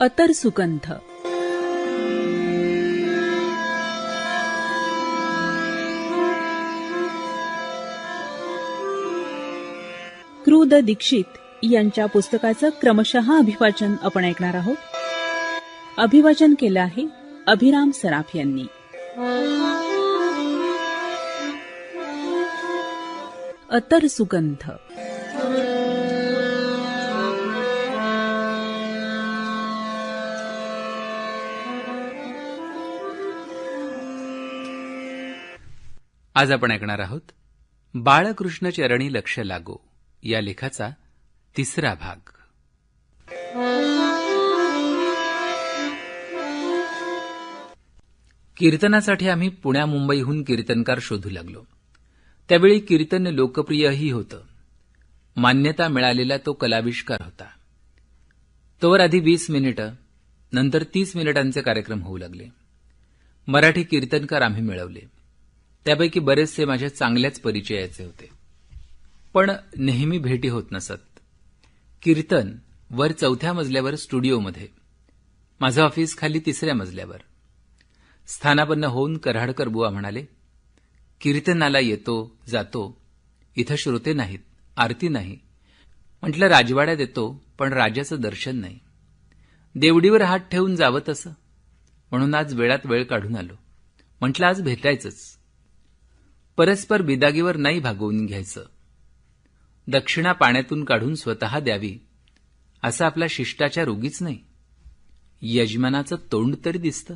अतर सुगंध. क्रूद दीक्षित यांच्या पुस्तकाचं क्रमशः अभिवाचन आपण ऐकणार आहोत. अभिवाचन केलं आहे अभिराम सराफ यांनी. अतर सुगंध. आज आपण ऐकणार आहोत बाळकृष्ण चरणी लक्ष लागो या लेखाचा तिसरा भाग. कीर्तनासाठी आम्ही पुण्या मुंबईहून कीर्तनकार शोधू लागलो. त्यावेळी कीर्तन लोकप्रियही होतं. मान्यता मिळालेला तो कलाविष्कार होता. तोवर आधी वीस मिनिटं नंतर तीस मिनिटांचे कार्यक्रम होऊ लागले. मराठी कीर्तनकार आम्ही मिळवले. त्यापैकी बरेचसे माझ्या चांगल्याच परिचयाचे होते. पण नेहमी भेटी होत नसत. कीर्तन वर चौथ्या मजल्यावर स्टुडिओमध्ये. माझं ऑफिस खाली तिसऱ्या मजल्यावर. स्थानापन्न होऊन कराडकर बुवा म्हणाले कीर्तनाला येतो जातो. इथं श्रोते नाहीत आरती नाही. म्हटलं राजवाड्यात येतो पण राजाचं दर्शन नाही. देवडीवर हात ठेवून जावं तसं. म्हणून आज वेळात वेळ काढून आलो. म्हटलं आज भेटायचंच. परस्पर बिदागीवर नाही भागवून घ्यायचं. दक्षिणा पाण्यातून काढून स्वतः द्यावी. असं आपला शिष्टाचार उगीच नाही. यजमानाचं तोंड तरी दिसतं.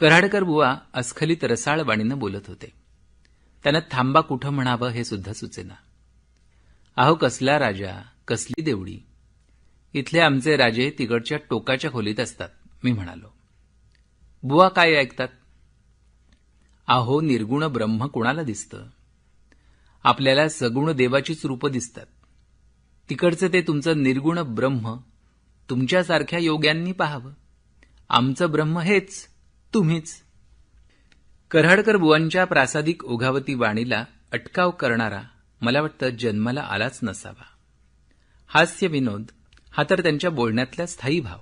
कराडकर बुवा अस्खलित रसाळ वाणीनं बोलत होते. त्यांना थांबा कुठं म्हणावं हे सुद्धा सुचेना. अहो कसला राजा कसली देवडी? इथले आमचे राजे तिकडच्या टोकाच्या खोलीत असतात मी म्हणालो. बुवा काय ऐकतात? अहो निर्गुण ब्रह्म कुणाला दिसतं? आपल्याला सगुण देवाचीच रूपं दिसतात. तिकडचं ते तुमचं निर्गुण ब्रह्म तुमच्यासारख्या योग्यांनी पाहावं. आमचं ब्रह्म हेच तुम्हीच. कराडकर बुवांच्या प्रासादिक ओघावती वाणीला अटकाव करणारा मला वाटतं जन्माला आलाच नसावा. हास्य विनोद हा तर त्यांच्या बोलण्यातला स्थायी भाव.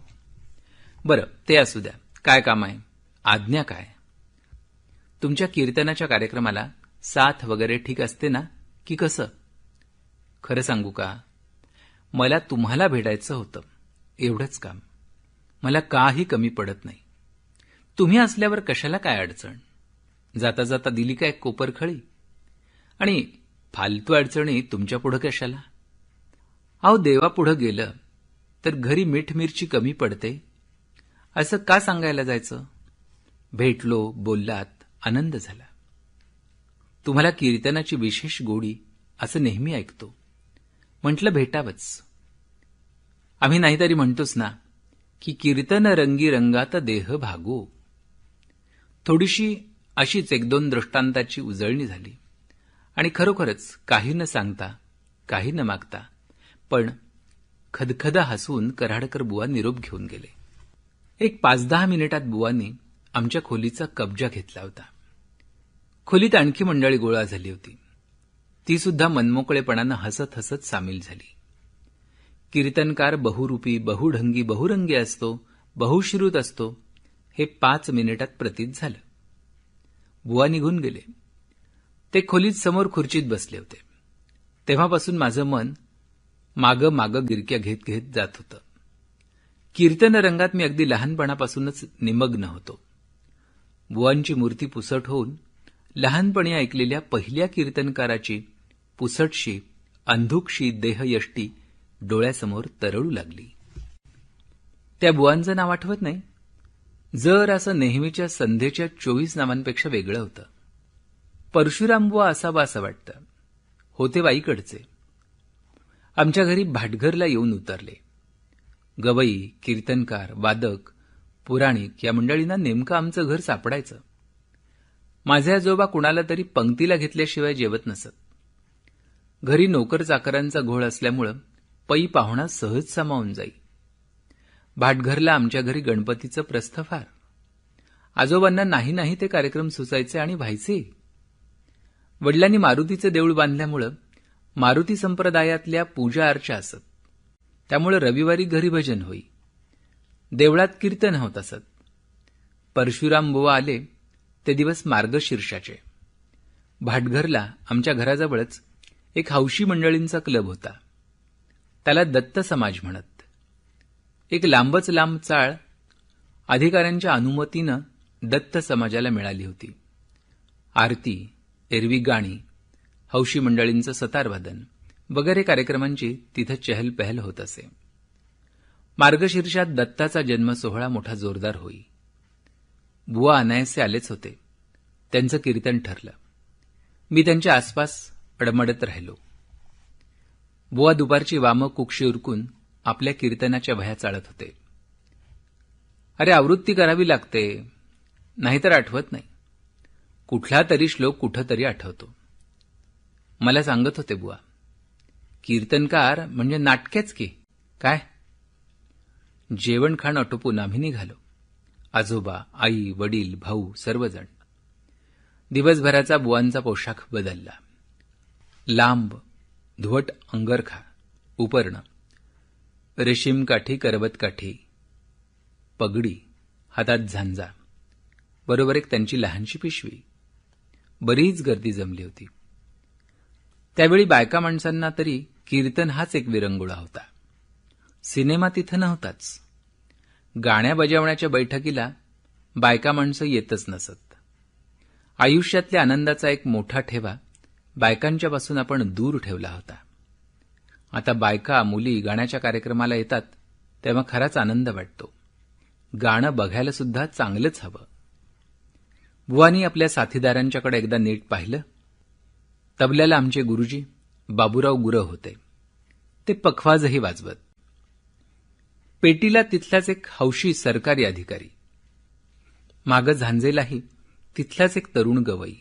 बरं ते असू द्या. काय काम आहे? आज्ञा काय? तुमच्या कीर्तनाच्या कार्यक्रमाला साथ वगैरे ठीक असते ना? की कसं? खरं सांगू का? मला तुम्हाला भेटायचं होतं. एवढंच काम. मला काही कमी पडत नाही. तुम्ही असल्यावर कशाला काय अडचण? जाता जाता दिली काय कोपरखळी? आणि फालतू अडचणी तुमच्या पुढं कशाला? अहो देवापुढं गेलं तर घरी मीठ मिरची कमी पडते? असं का सांगायला जायचं? भेटलो बोललात आनंद झाला. तुम्हाला कीर्तनाची विशेष गोडी असं नेहमी ऐकतो. म्हटलं भेटावंच. आम्ही नाहीतरी म्हणतोच ना की कीर्तन रंगी रंगात देह भागो. थोडीशी अशीच एक दोन दृष्टांताची उजळणी झाली. आणि खरोखरच काही न सांगता काही न मागता पण खदखदा हसून कराडकर बुवा निरोप घेऊन गेले. एक पाच दहा मिनिटात बुवांनी आमच्या खोलीचा कब्जा घेतला होता. खोलीत आणखी मंडळी गोळा झाली होती. ती सुद्धा मनमोकळेपणानं हसत हसत सामील झाली. कीर्तनकार बहुरूपी बहुढंगी बहुरंगी असतो बहुश्रुत असतो हे पाच मिनिटात प्रतीत झालं. बुवा निघून गेले. ते खोलीत समोर खुर्चीत बसले होते. तेव्हापासून माझं मन मागं मागं गिरक्या घेत घेत जात होतं. कीर्तन रंगात मी अगदी लहानपणापासूनच निमग्न होतो. बुवांची मूर्ती पुसट होऊन लहानपणी ऐकलेल्या पहिल्या कीर्तनकाराची पुसटशी अंधुकशी देहयष्टी डोळ्यासमोर तरळू लागली. त्या बुवांचं नाव आठवत नाही? जर असं नेहमीच्या संध्येच्या चोवीस नावांपेक्षा वेगळं होतं. परशुराम बुवा असावा असं वाटतं. होते वाईकडचे आमच्या घरी भाटघरला येऊन उतरले. गवई कीर्तनकार वादक पुराणिक या मंडळींना नेमकं आमचं घर सापडायचं. माझे आजोबा कुणाला तरी पंक्तीला घेतल्याशिवाय जेवत नसत. घरी नोकर चाकरांचा घोळ असल्यामुळं पै पाहुणा सहज सामावून जाई. भाटघरला आमच्या घरी गणपतीचं प्रस्थ फार. आजोबांना नाही नाही ते कार्यक्रम सुचायचे आणि व्हायचे. वडिलांनी मारुतीचं देऊळ बांधल्यामुळं मारुती संप्रदायातल्या पूजा अर्चा असत. त्यामुळे रविवारी घरी भजन होई. देवळात कीर्तन होत असत. परशुराम बुवा आले ते दिवस मार्गशीर्षाचे. भाटघरला आमच्या घराजवळच एक हौशी मंडळींचा क्लब होता. त्याला दत्त समाज म्हणत. एक लांबच लांब चाळ अधिकाऱ्यांच्या अनुमतीनं दत्त समाजाला मिळाली होती. आरती एरवी गाणी हौशी मंडळींचं सतारवादन वगैरे कार्यक्रमांची तिथं चहलपहल होत असे. मार्गशीर्षात दत्ताचा जन्म सोहळा मोठा जोरदार होई. बुवा अनायसे आलेच होते. त्यांचं कीर्तन ठरलं. मी त्यांच्या आसपास अडमडत राहिलो. बुवा दुपारची वामं कुक्षी उरकून आपल्या कीर्तनाच्या भया चाळत होते. अरे आवृत्ती करावी लागते. नाहीतर आठवत नाही. कुठला तरी श्लोक कुठं तरी आठवतो. मला सांगत होते बुवा कीर्तनकार म्हणजे नाटकेच की. काय? जेवण खाण आटोपून आम्ही निघालो. आजोबा आई वडील भाऊ सर्वजण. दिवसभराचा बुवांचा पोशाख बदलला. लांब धुवट अंगरखा उपर्ण. रेशीम काठी करवत काठी. पगडी हातात झांजा. बरोबर एक त्यांची लहानशी पिशवी. बरीच गर्दी जमली होती. त्यावेळी बायका माणसांना तरी कीर्तन हाच एक विरंगुळा होता. सिनेमा तिथं नव्हताच. गाण्या बजावण्याच्या बैठकीला बायका माणसं येतच नसत. आयुष्यातल्या आनंदाचा एक मोठा ठेवा बायकांच्यापासून आपण दूर ठेवला होता. आता बायका मुली गाण्याच्या कार्यक्रमाला येतात तेव्हा खराच आनंद वाटतो. गाणं बघायला सुद्धा चांगलंच हवं. बुवानी आपल्या साथीदारांच्याकडे एकदा नीट पाहिलं. तबल्याला आमचे गुरुजी बाबूराव गुरव होते. ते पखवाजही वाजवत. पेटीला तिथलाच एक हौशी सरकारी अधिकारी. मागं झांजेलाही तिथलाच एक तरुण गवई.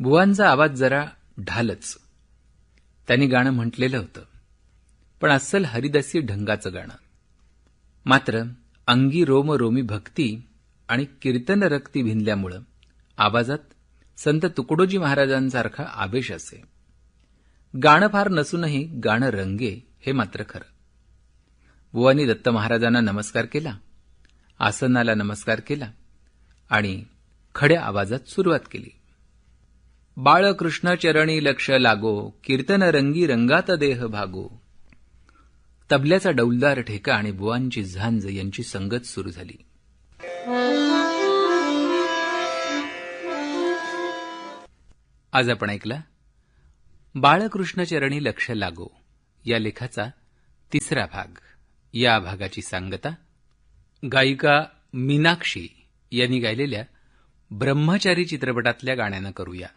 बुवांचा आवाज जरा ढालच. त्यांनी गाणं म्हटलेलं होतं. पण अस्सल हरिदासी ढंगाचं गाणं. मात्र अंगी रोम रोमी भक्ती आणि कीर्तन रक्ती भिनल्यामुळं आवाजात संत तुकडोजी महाराजांसारखा आवेश असे. गाणं फार नसूनही गाणं रंगे हे मात्र खरं. बुवानी दत्त महाराजांना नमस्कार केला आसनाला नमस्कार केला आणि खड्या आवाजात सुरुवात केली. बाळकृष्ण चरणी लक्ष लागो कीर्तन रंगी रंगात देह भागो. तबल्याचा डौलदार ठेका आणि बुवांची झांज यांची संगत सुरू झाली. आज आपण ऐकला बाळकृष्ण चरणी लक्ष लागो या लेखाचा तिसरा भाग. या भागाची सांगता गायिका मीनाक्षी यांनी गायलेल्या ब्रह्मचारी चित्रपटातल्या गाण्यानं करूया.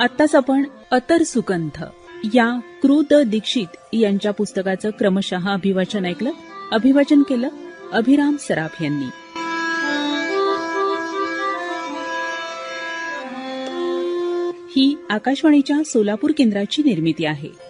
आत्ताच आपण अतर सुकंथ या क्रुद दीक्षित यांच्या पुस्तकाचं क्रमशः अभिवाचन ऐकलं. अभिवाचन केलं अभिराम सराफ यांनी. ही आकाशवाणीच्या सोलापूर केंद्राची निर्मिती आहे.